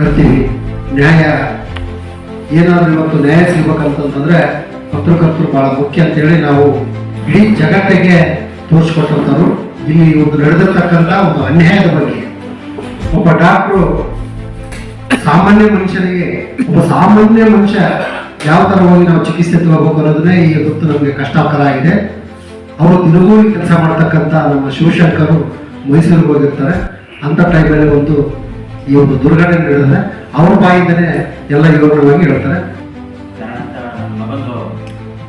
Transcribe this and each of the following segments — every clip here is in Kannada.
ಕರ್ತೀವಿ ನ್ಯಾಯ, ಏನಾದರೂ ಇವತ್ತು ನ್ಯಾಯ ಸಿಗ್ಬೇಕಂತಂತಂದ್ರೆ ಪತ್ರಕರ್ತರು ಬಹಳ ಮುಖ್ಯ ಅಂತೇಳಿ ನಾವು ಇಡೀ ಜಗತ್ತಿಗೆ ತೋರಿಸ್ಕೊಟ್ಟಂಥವ್ರು. ಇಲ್ಲಿ ಒಂದು ನಡೆದಿರ್ತಕ್ಕಂಥ ಒಂದು ಅನ್ಯಾಯದ ಬಗ್ಗೆ ಒಬ್ಬ ಡಾಕ್ಟ್ರು ಸಾಮಾನ್ಯ ಮನುಷ್ಯನಿಗೆ, ಒಬ್ಬ ಸಾಮಾನ್ಯ ಮನುಷ್ಯ ಯಾವ ಥರ ಹೋಗಿ ನಾವು ಚಿಕಿತ್ಸೆ ತಗೋಬೇಕು ಅನ್ನೋದನ್ನೇ ಈ ಹೊತ್ತು ನಮಗೆ ಕಷ್ಟಕರ ಆಗಿದೆ. ಅವರು ದಿನಗೂಲಿ ಕೆಲಸ ಮಾಡ್ತಕ್ಕಂಥ ನಮ್ಮ ಶಿವಶಂಕರು ಮೈಸೂರಿಗೆ ಹೋಗಿರ್ತಾರೆ. ಅಂಥ ಟೈಮಲ್ಲಿ ಒಂದು ಈ ಒಂದು ದುರ್ಘಟನೆ ಹೇಳಿದ್ರೆ ಅವ್ರ ಬಾಯಿಂದನೇ ಎಲ್ಲ ವಿವರಣವಾಗಿ ಹೇಳ್ತಾರೆ. ಕಾರಣಾಂತರ ನನ್ನ ಮಗಂದು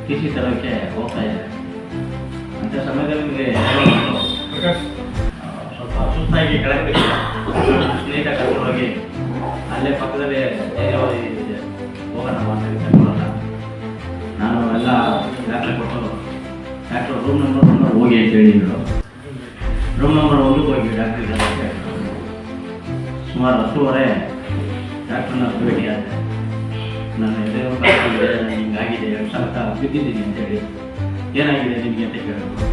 ಟಿ ಸಿ ತರೋಕ್ಕೆ ಹೋಗ್ತಾ ಇದೆ ಅಂಥ ಸಮಯದಲ್ಲಿ ನಿಮಗೆ ಸ್ವಲ್ಪ ಸುಸ್ತಾಗಿ ಕೆಳಗೆ ಬಿದ್ದಿದ್ದೆ. ನೀಟಾಗಿ ಕರ್ಕೊಂಡು ಹೋಗಿ ಅಲ್ಲೇ ಪಕ್ಕದಲ್ಲಿ ಧೈರ್ಯವಾದಿ ಇದೆ ಹೋಗೋಣ ಅಂತ ಹೇಳಿ ಕರ್ಕೊಂಡು ನಾನು ಎಲ್ಲ ದಾಖಲೆ ಕೊಟ್ಟು ಡಾಕ್ಟ್ರು ರೂಮ್ ನಂಬರ್ ನಂಬರ್ ಹೋಗಿ ಅಂತ ಹೇಳಿದ್ರು. ರೂಮ್ ನಂಬರ್ ಒಂದು ಹೋಗಿ ಡಾಕ್ಟ್ರಿಗೆ ಸುಮಾರು ಹತ್ತುವರೆ ಡಾಕ್ಟ್ರನ್ನ ಭೇಟಿ ಆದೆ ನನ್ನ ಎದೆ ಹಿಂಗಾಗಿದೆ, ಎರಡು ಅಂತ ಬಿದ್ದಿದ್ದೀನಿ ಅಂತೇಳಿ. ಏನಾಗಿದೆ ನಿಮಗೆ ಅಂತ ಕೇಳಿದ್ರು.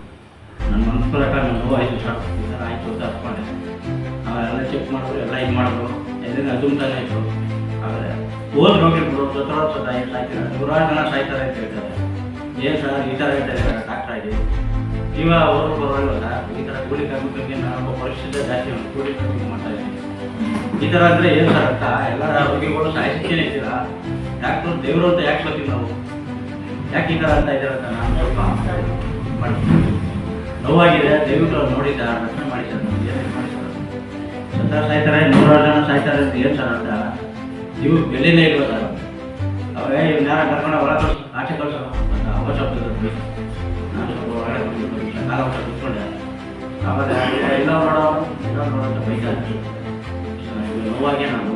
ನನ್ನ ಮನಸ್ಸು ಪ್ರಕಾರ ನೋವು ಆಯಿತು ಸರ್ ಆಯಿತು, ಅಂತ ಹತ್ಕೊಂಡೆ ಅವರೆಲ್ಲ ಚೆಕ್ ಮಾಡಿದ್ರು, ಎಲ್ಲ ಇದು ಮಾಡಿದ್ರು. ಎಲ್ಲಿಂದ ಅದುಮ್ತಾನೆ ಆಯಿತು ಆದರೆ ಹೋದ್ ರೋಗಿ ಸತ್ರ ಸದಾ ಎಲ್ಲ ನೂರಾರು ಜನ ಸಾಯ್ತಾರೆ ಅಂತ ಹೇಳ್ತಾರೆ. ಏನು ಸರ್, ಈ ಥರ ಹೇಳ್ತಾರೆ ಡಾಕ್ಟರ್ ಆಗಿ. ಇವಾಗ ಅವರು ಪರವಾಗಿಲ್ಲ. ಈ ಥರ ಕೂಲಿ ಕಮ್ಮಿ ನಾನು ಪರಿಸ್ಥಿತಿ ಜಾಸ್ತಿ ಕೂಲಿ ಕಮ್ಮಿ ಮಾಡ್ತಾ ಇದ್ದೀನಿ. ಈ ಥರ ಅಂದರೆ ಏನು ಸರ್ ಅರ್ಥ ಎಲ್ಲ ರೋಗಿಗಳು ಸಾಯಿಸ್ತೇನೆ ಇದ್ದೀರಾ? ಯಾಕೆ ದೇವರು ಅಂತ ಯಾಕೆ ಬರ್ತೀವಿ ನಾವು? ಯಾಕೆ ಈ ಥರ ಅಂತ ಇದ್ದಾರೆ ಅಂತ ನಾನು ಸ್ವಲ್ಪ ಮಾಡ್ತೀನಿ ನೋವಾಗಿದೆ ದಯವಿಟ್ಟು ನೋಡಿದ್ದ ರಕ್ಷಣೆ ಮಾಡಿ ಸರ್ ನಮ್ಗೆ ಏನೇನು ಮಾಡಿದ್ದಾರೆ? ಸರ್ ಸಾಯ್ತಾರೆ, ನೂರಾರು ಜನ ಸಾಯ್ತಾರೆ ಅಂತ ಏನು ಸರ್ ಅಂತ ನೀವು ಬೆಲೆನೇ ಇಲ್ವ ಸರ್ ಅವರೇ ಇವ್ನ ಯಾರ ಕರ್ಕೊಂಡು ಹೊರ ಕಳ್ಸ, ಆಚೆ ಕಳ್ಸೋ ಅಂತ ಅವಶ್ಯಕತೆ ನಾನು ಸ್ವಲ್ಪ ಹೊರಗಡೆ ಬಂದು ಕಾಲ ಊಟ ಕೂತ್ಕೊಂಡೆ. ಆಮೇಲೆ, ಇಲ್ಲ ನೋಡೋ ಇಲ್ಲ, ನೋಡೋ ಅಂತ ಬೈತಾರೆ. ನೋವಾಗಿ ನಾನು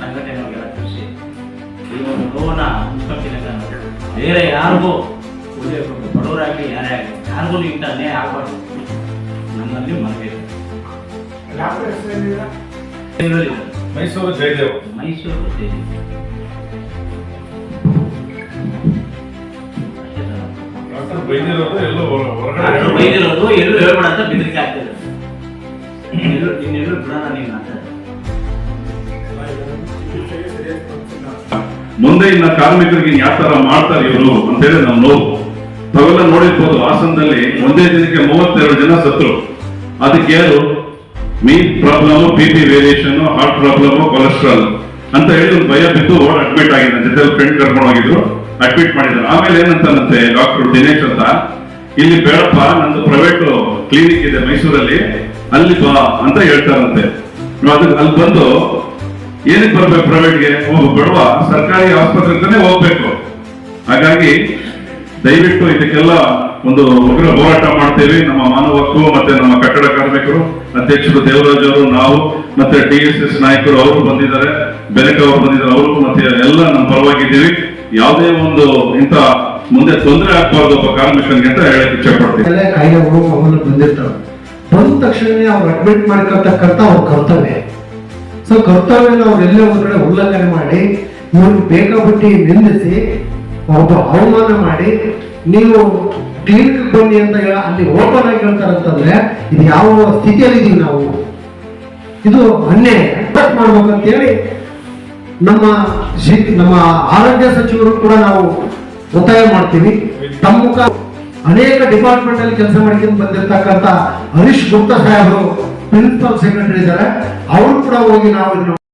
ಸಂಘಟನೆಗಳಿಗೆಲ್ಲ ಈ ಒಂದು ನೋವನ್ನ ಬೇರೆ ಯಾರಿಗೂ ಒಳ್ಳೆ ಬಡವರಾಗಲಿ ಯಾರೇ ಆಗಲಿ ಯಾರಿಗೂ ಇಂಥ ಅನ್ಯಾಯ ಆಗಬಾರ್ದು ನಮ್ಮಲ್ಲಿ ಮನವಿ ಮೈಸೂರು ಜಯದೇವ್ ಮೈಸೂರು ಜಯದೇವ ಎಲ್ಲೋ ಹೇಳ್ಬೇಡ ಅಂತ ಬೆದರಿಕೆ ಆಗ್ತದೆ ಇನ್ನೆಲ್ಲೂ ಬಿಡೋಣ ನೀನು ಮುಂದೆ ಇನ್ನ ಕಾರ್ಮಿಕರಿಗೆ ಯಾವ ತರ ಮಾಡ್ತಾರೆ ಇವರು ಅಂತ ಹೇಳಿ ನಾವು ನೋವು ತಾವೆಲ್ಲ ನೋಡಿರ್ಬೋದು. ಹಾಸನದಲ್ಲಿ ಒಂದೇ ದಿನಕ್ಕೆ ಮೂವತ್ತೆರಡು ಜನ ಸತ್ರು. ಅದಕ್ಕೆ ಯಾರು? Mean problem B P variation heart problem cholesterol ಅಂತ ಹೇಳಿ ಭಯ ಬಿದ್ದು ಓಡ್ ಅಡ್ಮಿಟ್ ಆಗಿದೆ. ಜೊತೆ ಫ್ರೆಂಡ್ ಕರ್ಕೊಂಡು ಹೋಗಿದ್ರು. ಅಡ್ಮಿಟ್ ಮಾಡಿದ್ರು. ಆಮೇಲೆ ಏನಂತಾನಂತೆ ಡಾಕ್ಟರ್ ದಿನೇಶ್ ಅಂತ, ಇಲ್ಲಿ ಬೇಡಪ್ಪ, ನಂದು ಪ್ರೈವೇಟ್ ಕ್ಲಿನಿಕ್ ಇದೆ ಮೈಸೂರಲ್ಲಿ. ಅಲ್ಲಿ ಬಾ ಅಂತ ಹೇಳ್ತಾರಂತೆ. ಅದಕ್ಕೆ ಅಲ್ಲಿ ಬಂದು ಏನಕ್ಕೆ ಬರ್ಬೇಕು ಪ್ರೈವೇಟ್ಗೆ ಹೋಗು ಬಡವ ಸರ್ಕಾರಿ ಆಸ್ಪತ್ರೆಗೆ ಹೋಗ್ಬೇಕು. ಹಾಗಾಗಿ ದಯವಿಟ್ಟು ಇದಕ್ಕೆಲ್ಲ ಒಂದು ಉಗ್ರ ಹೋರಾಟ ಮಾಡ್ತೇವೆ. ನಮ್ಮ ಮಾನವ ಹಕ್ಕು ಮತ್ತೆ ನಮ್ಮ ಕಟ್ಟಡ ಕಾರ್ಮಿಕರು, ಅಧ್ಯಕ್ಷರು ದೇವರಾಜ್ ಅವರು, ನಾವು ಮತ್ತೆ ಡಿ ಎಸ್ ಎಸ್ ನಾಯಕರು ಅವರು ಬಂದಿದ್ದಾರೆ, ಬೆನಕ ಅವರು ಬಂದಿದ್ದಾರೆ, ಅವರು ಮತ್ತೆ ಎಲ್ಲ ನಮ್ಮ ಪರವಾಗಿದ್ದೀವಿ. ಯಾವುದೇ ಒಂದು ಇಂತ ಮುಂದೆ ತೊಂದರೆ ಆಗ್ಬಾರ್ದು ಒಬ್ಬ ಕಾರ್ಮಿಕನಿಗೆ ಅಂತ ಹೇಳಕ್ ಇಚ್ಛೆ ಪಡ್ತೀವಿ ಕಾಯಿಲೆಗಳು ಬಂದಿರ್ತಾರೆ ಬಂದ ತಕ್ಷಣವೇ ಅವ್ರು ಅಡ್ಮಿಟ್ ಮಾಡ್ಕೊಳ್ತಕ್ಕಂಥ ಅವ್ರ ಕರ್ತವ್ಯ. ಸೊ ಕರ್ತವ್ಯನ ಅವ್ರು ಎಲ್ಲೇ ಒಂದ್ ಕಡೆ ಉಲ್ಲಂಘನೆ ಮಾಡಿ ಇವ್ರಿಗೆ ಬೇಕಾಬಿಟ್ಟಿ ನಿಂದಿಸಿ ಒಬ್ಬ ಅವಮಾನ ಮಾಡಿ, ನೀವು ಕ್ಲಿನಿಕ್ ಬನ್ನಿ ಅಂತ ಹೇಳ ಅಲ್ಲಿ ಓಪನ್ ಆಗಿ ಹೇಳ್ತಾರಂತಂದ್ರೆ ಇದು ಯಾವ ಸ್ಥಿತಿಯಲ್ಲಿ ಇದೀವಿ ನಾವು? ಇದು ಅನ್ಯಾಯ ಕಟ್ ಮಾಡ್ಬೇಕಂತೇಳಿ ನಮ್ಮ ನಮ್ಮ ಆರೋಗ್ಯ ಸಚಿವರು ಕೂಡ ನಾವು ಒತ್ತಾಯ ಮಾಡ್ತೀವಿ. ತಮ್ಮ ಅನೇಕ ಡಿಪಾರ್ಟ್ಮೆಂಟ್ ಅಲ್ಲಿ ಕೆಲಸ ಮಾಡ್ಕೊಂಡು ಬಂದಿರತಕ್ಕಂತ ಹರೀಶ್ ಗುಪ್ತಾ ಸಾಹೇಬರು ಪ್ರಿನ್ಸಿಪಲ್ ಸೆಕ್ರೆಟರಿ ಇದ್ದಾರೆ ಅವರು ಕೂಡ ಹೋಗಿ ನಾವು